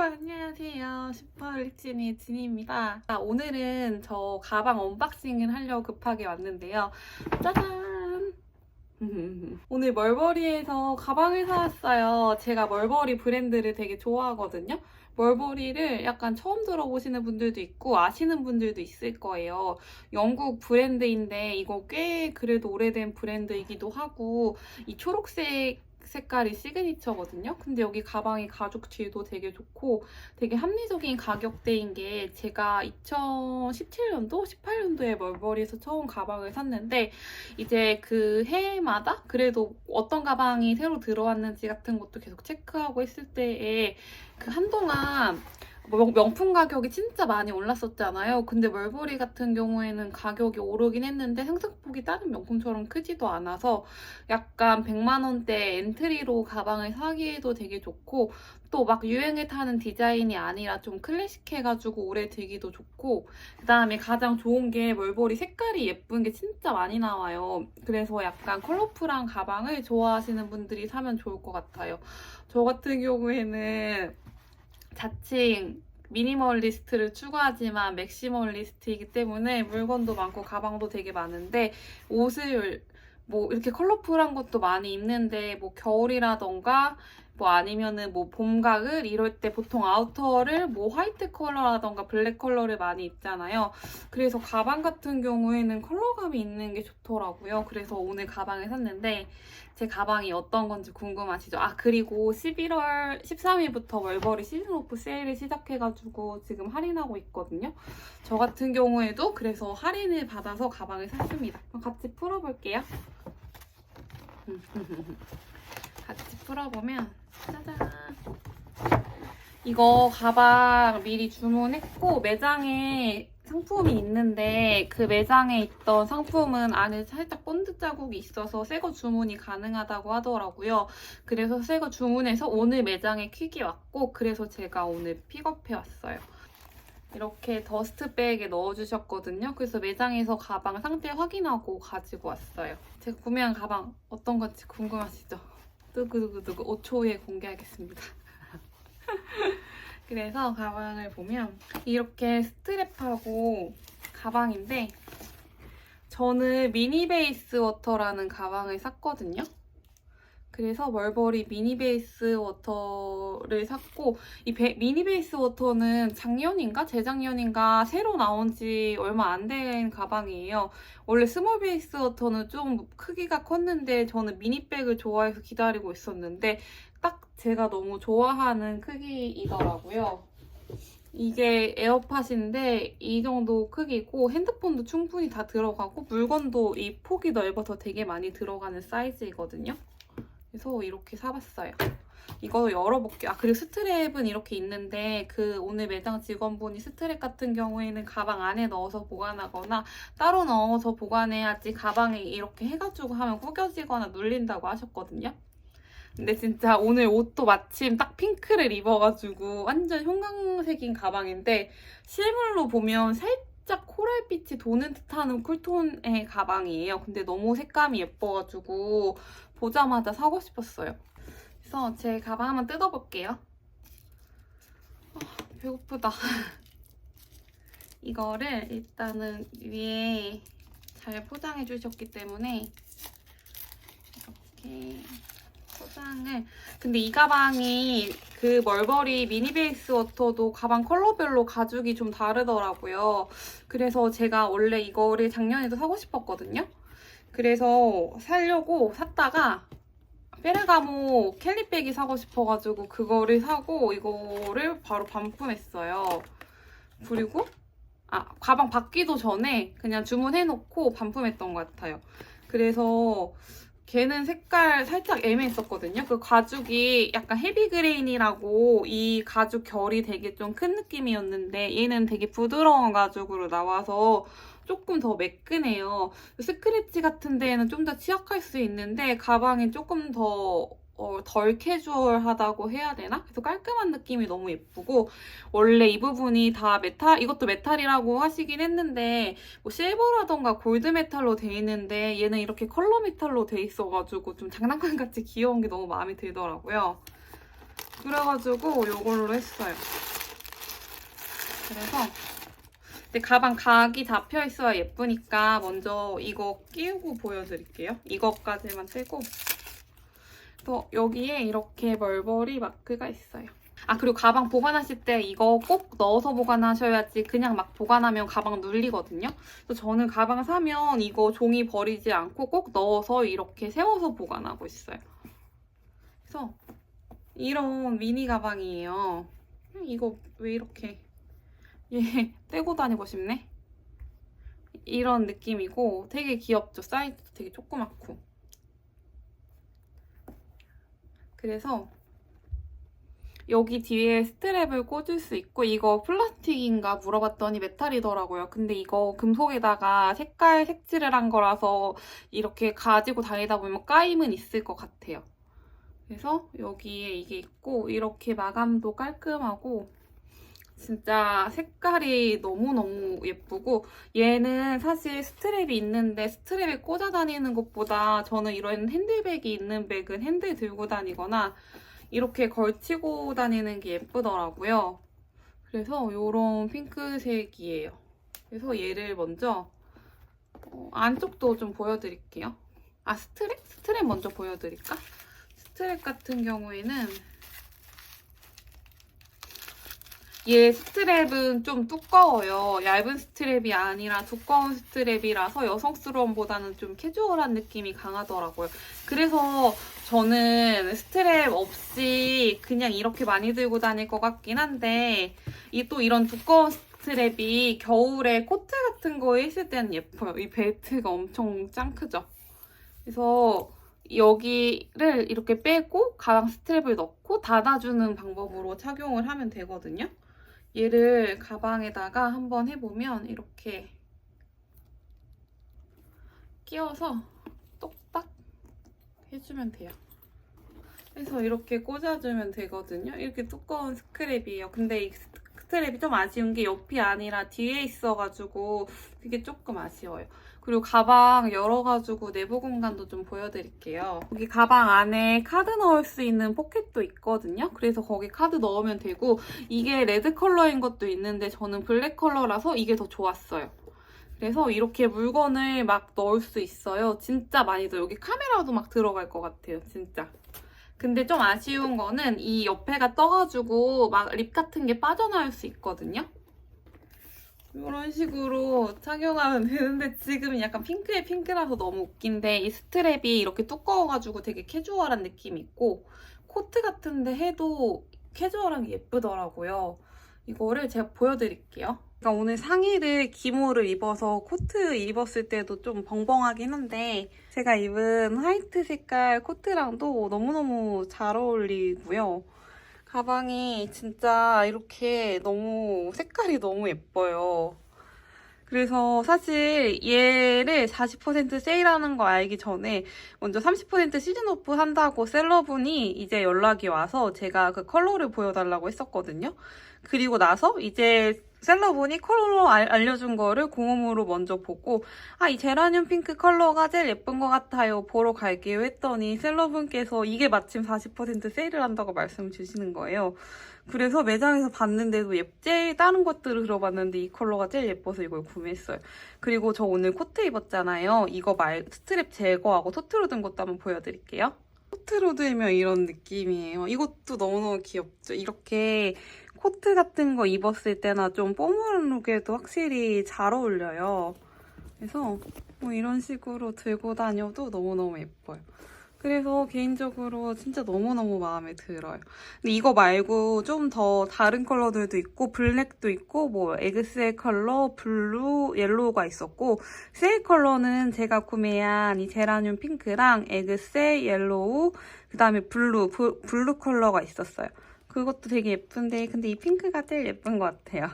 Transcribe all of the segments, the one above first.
안녕하세요. 슈퍼리치니 진입니다. 아, 오늘은 저 가방 언박싱을 하려고 급하게 왔는데요. 짜잔! 오늘 멀버리에서 가방을 사왔어요. 제가 멀버리 브랜드를 되게 좋아하거든요. 멀버리를 약간 처음 들어보시는 분들도 있고 아시는 분들도 있을 거예요. 영국 브랜드인데 이거 꽤 그래도 오래된 브랜드이기도 하고 이 초록색 색깔이 시그니처거든요. 근데 여기 가방이 가죽 질도 되게 좋고 되게 합리적인 가격대인 게 제가 2017년도, 18년도에 멀버리에서 처음 가방을 샀는데 이제 그 해마다 그래도 어떤 가방이 새로 들어왔는지 같은 것도 계속 체크하고 했을 때에 그 한동안 명- 명품 가격이 진짜 많이 올랐었잖아요. 근데 멀버리 같은 경우에는 가격이 오르긴 했는데 상승폭이 다른 명품처럼 크지도 않아서 약간 100만 원대 엔트리로 가방을 사기에도 되게 좋고 또 막 유행에 타는 디자인이 아니라 좀 클래식해가지고 오래 들기도 좋고 그다음에 가장 좋은 게 멀버리 색깔이 예쁜 게 진짜 많이 나와요. 그래서 약간 컬러풀한 가방을 좋아하시는 분들이 사면 좋을 것 같아요. 저 같은 경우에는 자칭 미니멀리스트를 추구하지만 맥시멀리스트이기 때문에 물건도 많고 가방도 되게 많은데 옷을 뭐 이렇게 컬러풀한 것도 많이 입는데 뭐 겨울이라던가 뭐 아니면은 뭐 봄, 가을 이럴 때 보통 아우터를 뭐 화이트 컬러라던가 블랙 컬러를 많이 입잖아요. 그래서 가방 같은 경우에는 컬러감이 있는 게 좋더라고요. 그래서 오늘 가방을 샀는데 제 가방이 어떤 건지 궁금하시죠? 아 그리고 11월 13일부터 월버리 시즌 오프 세일을 시작해가지고 지금 할인하고 있거든요. 저 같은 경우에도 그래서 할인을 받아서 가방을 샀습니다. 같이 풀어볼게요. 같이 풀어보면 짜잔 이거 가방 미리 주문했고 매장에 상품이 있는데 그 매장에 있던 상품은 안에 살짝 본드 자국이 있어서 새거 주문이 가능하다고 하더라고요. 그래서 새거 주문해서 오늘 매장에 퀵이 왔고 그래서 제가 오늘 픽업해 왔어요. 이렇게 더스트백에 넣어주셨거든요. 그래서 매장에서 가방 상태 확인하고 가지고 왔어요. 제가 구매한 가방 어떤 건지 궁금하시죠? 두구두구두구 5초 후에 공개하겠습니다. 그래서 가방을 보면 이렇게 스트랩하고 가방인데 저는 미니 베이스 워터라는 가방을 샀거든요. 그래서 멀버리 미니 베이스 워터를 샀고 이 베- 미니 베이스 워터는 작년인가 재작년인가 새로 나온 지 얼마 안 된 가방이에요. 원래 스몰 베이스 워터는 좀 크기가 컸는데 저는 미니백을 좋아해서 기다리고 있었는데 딱 제가 너무 좋아하는 크기이더라고요. 이게 에어팟인데 이 정도 크기고 핸드폰도 충분히 다 들어가고 물건도 이 폭이 넓어서 되게 많이 들어가는 사이즈이거든요. 그래서 이렇게 사봤어요. 이거 열어볼게요. 아, 그리고 스트랩은 이렇게 있는데 그 오늘 매장 직원분이 스트랩 같은 경우에는 가방 안에 넣어서 보관하거나 따로 넣어서 보관해야지 가방에 이렇게 해가지고 하면 구겨지거나 눌린다고 하셨거든요. 근데 진짜 오늘 옷도 마침 딱 핑크를 입어가지고 완전 형광색인 가방인데 실물로 보면 살짝 코랄빛이 도는 듯한 쿨톤의 가방이에요. 근데 너무 색감이 예뻐가지고 보자마자 사고 싶었어요. 그래서 제 가방 한번 뜯어볼게요. 아, 배고프다. 이거를 일단은 위에 잘 포장해 주셨기 때문에 이렇게 포장을 근데 이 가방이 그 멀버리 미니 베이스 워터도 가방 컬러별로 가죽이 좀 다르더라고요. 그래서 제가 원래 이거를 작년에도 사고 싶었거든요. 그래서 살려고 샀다가 페르가모 캘리백이 사고 싶어가지고 그거를 사고 이거를 바로 반품했어요. 그리고 아 가방 받기도 전에 그냥 주문해놓고 반품했던 것 같아요. 그래서 걔는 색깔 살짝 애매했었거든요. 그 가죽이 약간 헤비 그레인이라고 이 가죽 결이 되게 좀 큰 느낌이었는데 얘는 되게 부드러운 가죽으로 나와서 조금 더 매끈해요. 스크래치 같은 데에는 좀 더 취약할 수 있는데 가방이 조금 더 어, 덜 캐주얼하다고 해야 되나? 그래서 깔끔한 느낌이 너무 예쁘고 원래 이 부분이 다 메탈 이것도 메탈이라고 하시긴 했는데 뭐 실버라던가 골드 메탈로 돼 있는데 얘는 이렇게 컬러 메탈로 돼 있어가지고 좀 장난감 같이 귀여운 게 너무 마음에 들더라고요. 그래가지고 이걸로 했어요. 그래서 근데 가방 각이 잡혀 있어야 예쁘니까 먼저 이거 끼우고 보여드릴게요. 이거까지만 떼고 또 여기에 이렇게 멀버리 마크가 있어요. 아 그리고 가방 보관하실 때 이거 꼭 넣어서 보관하셔야지 그냥 막 보관하면 가방 눌리거든요. 그래서 저는 가방 사면 이거 종이 버리지 않고 꼭 넣어서 이렇게 세워서 보관하고 있어요. 그래서 이런 미니 가방이에요. 음, 이거 왜 이렇게 얘 떼고 다니고 싶네? 이런 느낌이고 되게 귀엽죠? 사이즈도 되게 조그맣고. 그래서 여기 뒤에 스트랩을 꽂을 수 있고 이거 플라스틱인가 물어봤더니 메탈이더라고요. 근데 이거 금속에다가 색깔 색칠을 한 거라서 이렇게 가지고 다니다 보면 까임은 있을 것 같아요. 그래서 여기에 이게 있고 이렇게 마감도 깔끔하고 진짜 색깔이 너무너무 예쁘고 얘는 사실 스트랩이 있는데 스트랩에 꽂아 다니는 것보다 저는 이런 핸들백이 있는 백은 핸들 들고 다니거나 이렇게 걸치고 다니는 게 예쁘더라고요. 그래서 이런 핑크색이에요. 그래서 얘를 먼저 어, 안쪽도 좀 보여드릴게요. 아 스트랩? 스트랩 먼저 보여드릴까? 스트랩 같은 경우에는 얘 스트랩은 좀 두꺼워요. 얇은 스트랩이 아니라 두꺼운 스트랩이라서 여성스러움보다는 좀 캐주얼한 느낌이 강하더라고요. 그래서 저는 스트랩 없이 그냥 이렇게 많이 들고 다닐 것 같긴 한데 이 또 이런 두꺼운 스트랩이 겨울에 코트 같은 거에 있을 때는 예뻐요. 이 벨트가 엄청 짱 크죠? 그래서 여기를 이렇게 빼고 가방 스트랩을 넣고 닫아주는 방법으로 착용을 하면 되거든요. 얘를 가방에다가 한번 해보면 이렇게 끼워서 똑딱 해주면 돼요. 그래서 이렇게 꽂아주면 되거든요. 이렇게 두꺼운 스크랩이에요. 근데 이 스트랩이 좀 아쉬운 게 옆이 아니라 뒤에 있어가지고 그게 조금 아쉬워요. 그리고 가방 열어가지고 내부 공간도 좀 보여드릴게요. 여기 가방 안에 카드 넣을 수 있는 포켓도 있거든요. 그래서 거기 카드 넣으면 되고 이게 레드 컬러인 것도 있는데 저는 블랙 컬러라서 이게 더 좋았어요. 그래서 이렇게 물건을 막 넣을 수 있어요. 진짜 많이 들어. 여기 카메라도 막 들어갈 것 같아요. 진짜. 근데 좀 아쉬운 거는 이 옆에가 떠가지고 막 립 같은 게 빠져나올 수 있거든요. 이런 식으로 착용하면 되는데 지금은 약간 핑크에 핑크라서 너무 웃긴데 이 스트랩이 이렇게 두꺼워가지고 되게 캐주얼한 느낌이 있고 코트 같은데 해도 캐주얼한 게 예쁘더라고요. 이거를 제가 보여드릴게요. 그러니까 오늘 상의를 기모를 입어서 코트 입었을 때도 좀 벙벙하긴 한데 제가 입은 화이트 색깔 코트랑도 너무너무 잘 어울리고요. 가방이 진짜 이렇게 너무 색깔이 너무 예뻐요. 그래서 사실 얘를 40% 세일하는 거 알기 전에 먼저 30% 시즌 오프 한다고 셀러분이 이제 연락이 와서 제가 그 컬러를 보여달라고 했었거든요. 그리고 나서 이제 셀러분이 컬러 알, 알려준 거를 공홈으로 먼저 보고 아, 이 제라늄 핑크 컬러가 제일 예쁜 것 같아요. 보러 갈게요 했더니 셀러분께서 이게 마침 40% 세일을 한다고 말씀 주시는 거예요. 그래서 매장에서 봤는데도 예, 제일 다른 것들을 들어봤는데 이 컬러가 제일 예뻐서 이걸 구매했어요. 그리고 저 오늘 코트 입었잖아요. 이거 말 스트랩 제거하고 토트로 든 것도 한번 보여드릴게요. 코트로 들면 이런 느낌이에요. 이것도 너무너무 귀엽죠? 이렇게 코트 같은 거 입었을 때나 좀 뽀무한 룩에도 확실히 잘 어울려요. 그래서 뭐 이런 식으로 들고 다녀도 너무너무 예뻐요. 그래서 개인적으로 진짜 너무너무 마음에 들어요. 근데 이거 말고 좀 더 다른 컬러들도 있고 블랙도 있고 뭐 에그스의 컬러, 블루, 옐로우가 있었고 세일 컬러는 제가 구매한 이 제라늄 핑크랑 에그세, 옐로우, 그 다음에 블루, 부- 블루 컬러가 있었어요. 그것도 되게 예쁜데 근데 이 핑크가 제일 예쁜 것 같아요.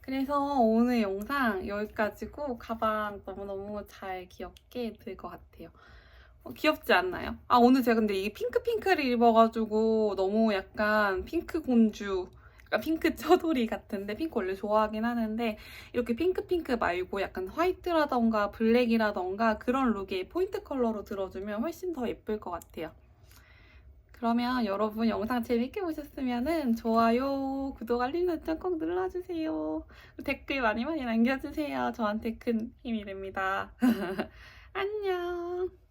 그래서 오늘 영상 여기까지고 가방 너무너무 잘 귀엽게 들 것 같아요. 어, 귀엽지 않나요? 아 오늘 제가 근데 이게 핑크 핑크를 입어가지고 너무 약간 핑크 공주 약간 핑크 쩌돌이 같은데 핑크 원래 좋아하긴 하는데 이렇게 핑크 핑크 말고 약간 화이트라던가 블랙이라던가 그런 룩에 포인트 컬러로 들어주면 훨씬 더 예쁠 것 같아요. 그러면 여러분 영상 재밌게 보셨으면 좋아요, 구독, 알림 설정 꼭 눌러주세요. 댓글 많이 많이 남겨주세요. 저한테 큰 힘이 됩니다. 안녕.